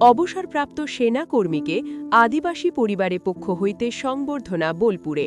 অবসরপ্রাপ্ত সেনাকর্মীকে আদিবাসী পরিবারে পক্ষ হইতে সংবর্ধনা বোলপুরে।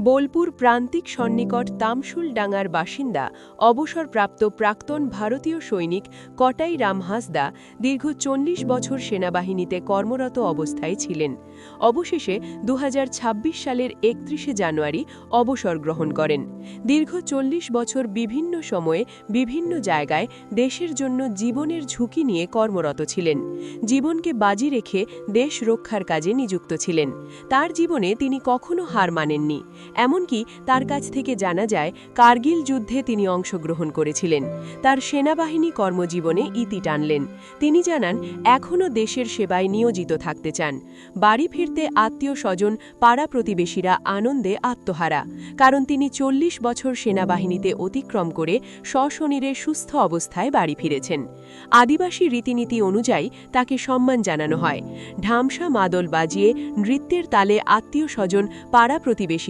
বোলপুর প্রান্তিক সন্নিকট তামসুল তামশুলডাঙ্গার বাসিন্দা, অবসরপ্রাপ্ত প্রাক্তন ভারতীয় সৈনিক কটাই রাম হাসদা দীর্ঘ চল্লিশ বছর সেনাবাহিনীতে কর্মরত অবস্থায় ছিলেন। অবশেষে দু হাজার ছাব্বিশ সালের একত্রিশে জানুয়ারি অবসর গ্রহণ করেন। দীর্ঘ চল্লিশ বছর বিভিন্ন সময়ে বিভিন্ন জায়গায় দেশের জন্য জীবনের ঝুঁকি নিয়ে কর্মরত ছিলেন। জীবনকে বাজি রেখে দেশ রক্ষার কাজে নিযুক্ত ছিলেন। তার জীবনে তিনি কখনো হার মানেননি। এমনকি তার কাছ থেকে জানা যায়, কার্গিল যুদ্ধে তিনি অংশগ্রহণ করেছিলেন। তার সেনাবাহিনী কর্মজীবনে ইতি টানলেন। তিনি জানান, এখনও দেশের সেবায় নিয়োজিত থাকতে চান। বাড়ি ফিরতে আত্মীয় স্বজন পাড়া প্রতিবেশীরা আনন্দে আত্মহারা। কারণ তিনি চল্লিশ বছর সেনাবাহিনীতে অতিক্রম করে সশরীরে সুস্থ অবস্থায় বাড়ি ফিরেছেন। আদিবাসী রীতিনীতি অনুযায়ী তাকে সম্মান জানানো হয়। ঢামসা মাদল বাজিয়ে নৃত্যের তালে আত্মীয় স্বজন পাড়া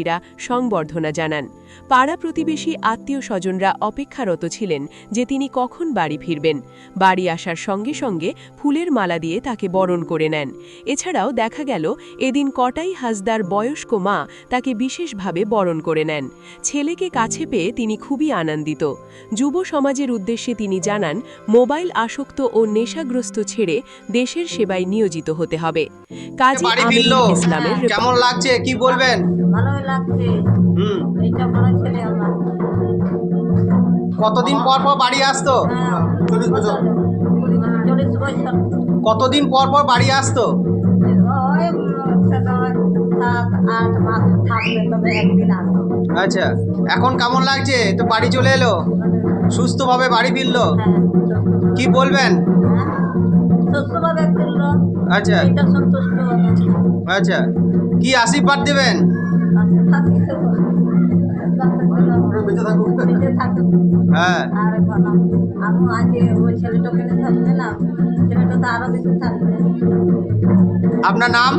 প্রতিবেশীরা সংবর্ধনা জানান। পাড়া প্রতিবেশী আত্মীয় স্বজনরা অপেক্ষারত ছিলেন যে তিনি কখন বাড়ি ফিরবেন। বাড়ি আসার সঙ্গে সঙ্গে ফুলের মালা দিয়ে তাকে বরণ করে নেন। এছাড়াও দেখা গেল এদিন কটাই হাসদার বয়স্ক মা তাকে বিশেষভাবে বরণ করে নেন। ছেলেকে কাছে পেয়ে তিনি খুবই আনন্দিত। যুব সমাজের উদ্দেশ্যে তিনি জানান মোবাইল আসক্ত ও নেশাগ্রস্ত ছেড়ে দেশের সেবায় নিয়োজিত হতে হবে। কাজী বাড়ি আমিনুল ইসলামের কেমন লাগছে? কি বলবেন? ভালোই লাগছে। হুম। কতদিন পর পর বাড়ি আসতো? চল্লিশ বছর। কতদিন পর পর বাড়ি আসতো? আচ্ছা এখন কেমন লাগছে? তো বাড়ি চলে এলো? সুস্থভাবে বাড়ি ফিরলো? কি বলবেন? আচ্ছা। হবে আচ্ছা। কি আশীর্বাদ দেবেন? আপনার নাম?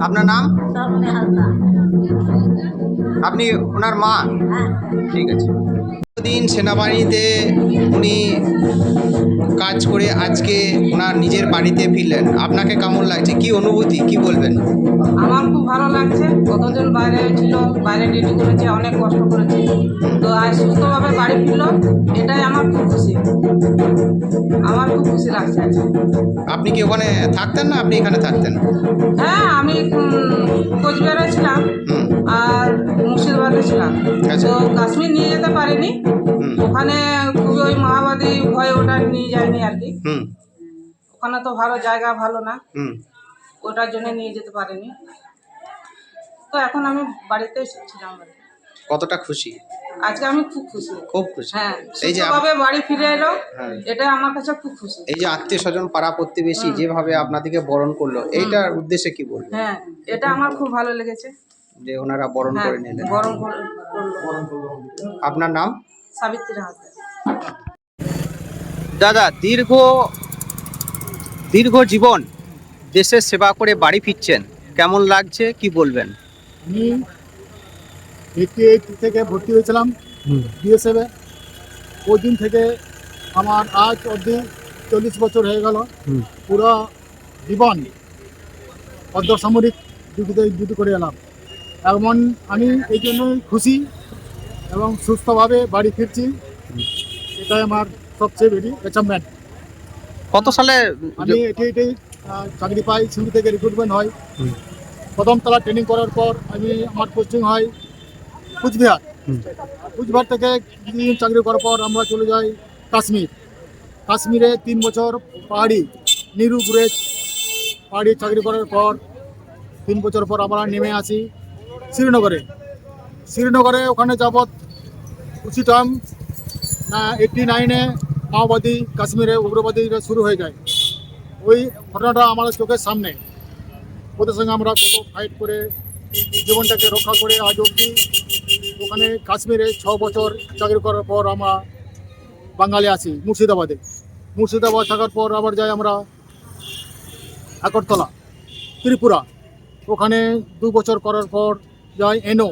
আপনার নাম? আপনি ওনার মা? ঠিক আছে। দিন সেনাবাহিনীতে উনি কাজ করে আজকে ওনার নিজের বাড়িতে ফিরলেন। আপনাকে কেমন লাগছে? কি অনুভূতি? কি বলবেন? আমার খুব ভালো লাগছে। কতদিন বাইরে ছিল বাইরে ডিউটি করেছে অনেক কষ্ট করেছে। তো আজ সুস্থভাবে বাড়ি ফিরলো এটাই আমার খুব খুশি। আমার খুব খুশি লাগছে আজকে। আপনি কি ওখানে থাকতেন না? আপনি এখানে থাকতেন? হ্যাঁ আমি কোচবিহারে ছিলাম আর মুর্শিদাবাদে ছিলাম। আচ্ছা। তো কাশ্মীর নিয়ে যেতে পারিনি। ওখানে খুবই ওই মাওবাদী ভয়ে ওটা নিয়ে যায়নি আর কি। ওখানে তো ভালো জায়গা ভালো না। ওটার জন্য নিয়ে যেতে পারিনি। তো এখন আমি বাড়িতে ছিলাম কতটা খুশি? আজকে আমি খুব খুশি। খুব খুশি। হ্যাঁ এই যে সুস্থভাবে বাড়ি ফিরে এলো হ্যাঁ। এটা আমার কাছে খুব খুশি। এই যে আত্মীয় স্বজন পাড়া প্রতিবেশী যেভাবে আপনাদেরকে বরণ করল এইটার উদ্দেশ্যে কি বলব হ্যাঁ এটা আমার খুব ভালো লেগেছে। যে ওনারা বরণ হ্যাঁ করে নিলেন। করল। আপনার নাম? সাবিত্রী হাসদা দাদা দীর্ঘ দীর্ঘ জীবন দেশের সেবা করে বাড়ি ফিরছেন। কেমন লাগছে? কি বলবেন? আমি এইটি এইট থেকে ভর্তি হয়েছিলাম বিএসএফে ওই দিন থেকে আমার আজ অবধি চল্লিশ বছর হয়ে গেল। পুরো জীবন অর্ধসামরিক ডিউটিতে ডিউটি করে এলাম। এমন আমি এই জন্যই খুশি এবং সুস্থভাবে বাড়ি ফিরছি। এটাই আমার সবচেয়ে বেশি অ্যাচিভমেন্ট কত সালে আমি এটি এটি চাকরি পাই সিন্ধু থেকে রিক্রুটমেন্ট হয়। হুম। প্রথম তলা ট্রেনিং করার পর আমি আমার পোস্টিং হয় কুচবিহার। কুচবিহার থেকে কিছুদিন চাকরি করার পর আমরা চলে যাই কাশ্মীর কাশ্মীরে তিন বছর পাহাড়ি নিরু গুরেজ পাহাড়ি চাকরি করার পর তিন বছর পর আমরা নেমে আসি শ্রীনগরে শ্রীনগরে ওখানে যাবৎ উচিত টাইম এইটটি নাইনে মাওবাদী কাশ্মীরে উগ্রবাদীরা শুরু হয়ে যায় ওই ঘটনাটা আমাদের চোখের সামনে ওদের সঙ্গে আমরা কত ফাইট করে, জীবনটাকে রক্ষা করে আজ অবধি ওখানে কাশ্মীরে ছ বছর চাকরি করার পর আমরা বাঙালি আছি, মুর্শিদাবাদে। মুর্শিদাবাদ থাকার পর আবার যাই আমরা আগরতলা, ত্রিপুরা। ওখানে দু বছর করার পর যাই এনো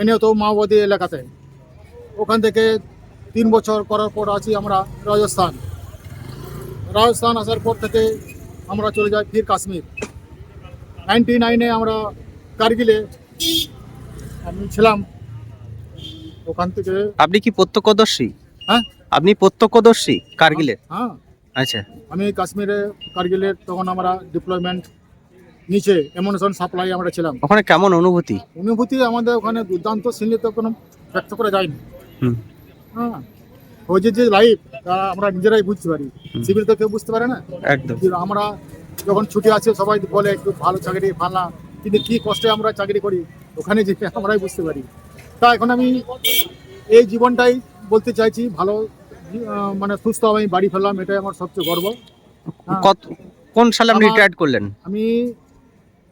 এনো তো মাওবাদী এলাকাতে। ওখান থেকে তিন বছর করার পর আছি আমরা রাজস্থান। রাজস্থান আসার পর থেকে আমরা চলে যাই ফির কাশ্মীর। নাইনটি নাইনে আমরা কার্গিলে আমি ছিলাম। ওখান থেকে আপনি কি প্রত্যক্ষদর্শী? হ্যাঁ। আপনি প্রত্যক্ষদর্শী কার্গিলের হ্যাঁ আচ্ছা। আমি কাশ্মীরে কার্গিলের তখন আমরা ডিপ্লয়মেন্ট নিচে এমনেশন সাপ্লাই আমরা ছিলাম। ওখানে কেমন অনুভূতি? অনুভূতি আমাদের ওখানে দুর্দান্ত সিনলে তো কোনো ব্যক্ত করা যায়নি। হ্যাঁ। ওই যে যে লাইফ আমরা নিজেরাই বুঝতে পারি। সিভিল তো কেউ বুঝতে পারে না। একদম। আমরা যখন ছুটি আছে সবাই বলে একটু ভালো চাকরি ফালা কিন্তু কি কষ্টে আমরা চাকরি করি ওখানে যে আমরাই বুঝতে পারি। তা এখন আমি এই জীবনটাই বলতে চাইছি ভালো মানে সুস্থ আমি বাড়ি ফেললাম এটাই আমার সবচেয়ে গর্ব। হ্যাঁ। কত কোন সালে আপনি রিটায়ার্ড করলেন? আমি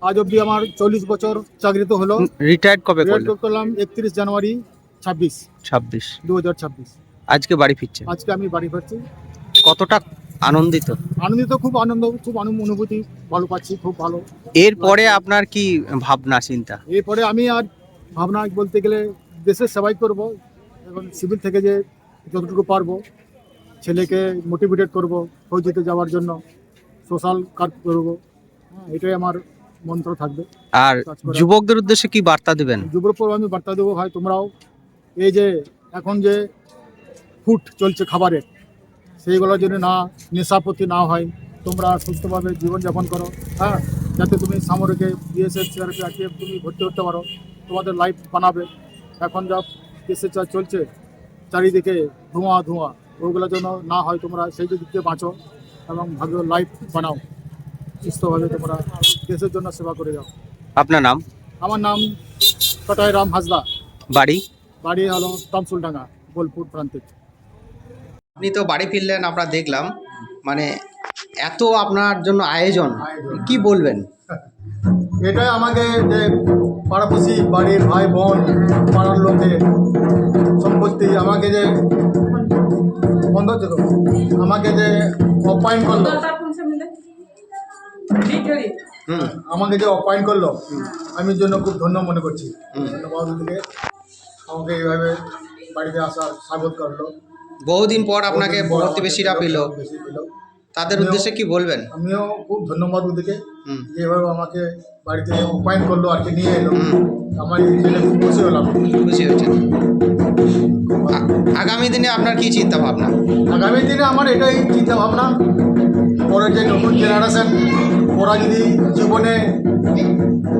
আজ অব্দি আমার চল্লিশ বছর চাকরি তো হলো। রিটায়ার্ড কবে করলাম একত্রিশ জানুয়ারি ছাব্বিশ। ছাব্বিশ। দু হাজার ছাব্বিশ। আজকে বাড়ি ফিরছে আজকে আমি বাড়ি ফিরছি। কতটা আনন্দিত? আনন্দিত খুব আনন্দ খুব আনন্দ অনুভূতি ভালো পাচ্ছি খুব ভালো। এরপরে আপনার কি ভাবনা চিন্তা? এরপরে আমি আর ভাবনা বলতে গেলে দেশের সেবাই করব এবং সিভিল থেকে যে যতটুকু পারব ছেলেকে মোটিভেটেড করব ফৌজিতে যাওয়ার জন্য সোশ্যাল কাজ করব হ্যাঁ, এটাই আমার মন্ত্র থাকবে। আর যুবকদের উদ্দেশ্যে কি বার্তা দিবেন? যুবপর আমি বার্তা দেবো ভাই তোমরাও এই যে এখন যে ফুড চলছে খাবারের সেইগুলো যেন না নেশাপতি না হয়। তোমরা সুস্থভাবে জীবনযাপন করো হ্যাঁ? যাতে তুমি সামরিকে বিএসএফ সিআরপি আরপিএফ তুমি ভর্তি হতে পারো। তোমাদের লাইফ বানাবে। এখন যা দেশে যা চলছে চারিদিকে ধোঁয়া ধোঁয়া। ওগুলো যেন না হয় তোমরা সেই দিক দিয়ে বাঁচো এবং ভালো লাইফ বানাও। সুস্থভাবে তোমরা দেশের জন্য সেবা করে যাও। আপনার নাম? আমার নাম কটাই রাম হাসদা বাড়ি? বাড়ি হলো তামসুলডাঙ্গা বোলপুর প্রান্তিক। আপনি তো বাড়ি ফিরলেন আমরা দেখলাম। মানে এত আপনার জন্য আয়োজন কি বলবেন? এটাই আমাকে যে পাড়াপড়শি বাড়ির ভাই বোন পাড়ার লোকে সম্পত্তি আমাকে যে বন্ধ হচ্ছে তো? আমাকে যে অপায়ন করল? হুম আমাকে যে অপায়ন করল? আমি জন্য খুব ধন্য মনে করছি। আমাকে এইভাবে বাড়িতে আসার স্বাগত করল। বহুদিন পর আপনাকে প্রতিবেশীরা পেল। তাদের উদ্দেশ্যে কি বলবেন? আমিও খুব ধন্যবাদ ওদেরকে। যেভাবে আমাকে বাড়িতে অপায়ন করল আর কি নিয়ে এলো। আমার জেনে খুব খুশি হলাম। খুশি হয়েছেন আ- আগামী দিনে আপনার কি চিন্তা ভাবনা আগামী দিনে আমার এটাই চিন্তা ভাবনা পরে যে নতুন জেনারেশন ওরা যদি জীবনে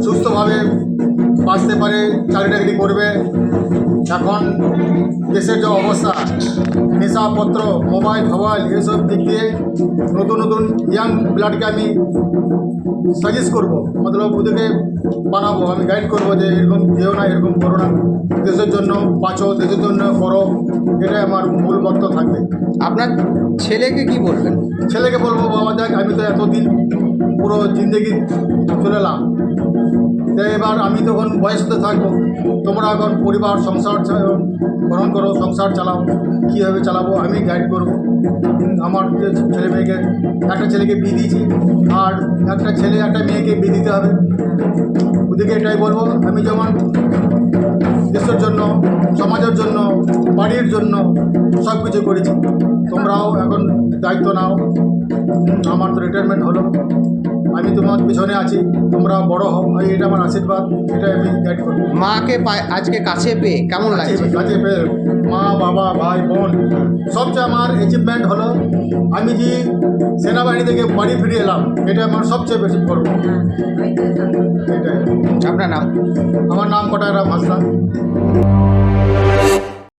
সুস্থভাবে বাঁচতে পারে চাকরি টাকরি করবে এখন দেশের যে অবস্থা নেশাপত্র মোবাইল ফোবাইল এসব দিক দিয়ে নতুন নতুন ইয়াং ব্লাডকে আমি সাজেস্ট করব। মতলব ওদেরকে বানাবো আমি গাইড করব যে এরকম যেও না এরকম করো না। দেশের জন্য বাঁচো দেশের জন্য করো এটাই আমার মূল মন্ত্র থাকবে। আপনার ছেলেকে কি বলবেন? ছেলেকে বলব বাবা দেখ আমি তো এতদিন পুরো জিন্দগি চলে এলাম। এবার আমি তখন বয়সতে থাকব, তোমরা এখন পরিবার, সংসার গ্রহণ করো, সংসার চালাও, কীভাবে চালাবো আমি গাইড করব। আমার ছেলে মেয়েকে, একটা ছেলেকে বিয়ে দিয়েছি, আর একটা ছেলে, একটা মেয়েকে বিয়ে দিতে হবে। ওদেরকে এটাই বলব, আমি যেমন দেশের জন্য, সমাজের জন্য, বাড়ির জন্য সব কিছু করেছি। তোমরাও এখন দায়িত্ব নাও। আমার তো রিটায়ারমেন্ট হলো। আমি তোমার পিছনে আছি তোমরা বড় হও। এই এটা আমার আশীর্বাদ এটাই আমি গাইড করব। মাকে পায়- আজকে কাছে পেয়ে কেমন লাগছে? কাছে- পেয়ে। মা বাবা ভাই বোন সবচেয়ে আমার অ্যাচিভমেন্ট হলো আমি যে সেনাবাহিনী থেকে বাড়ি ফিরে এলাম এটা আমার সবচেয়ে বেশি গর্ব। এটাই। আপনার নাম? আমার নাম কটায়রা ভাষা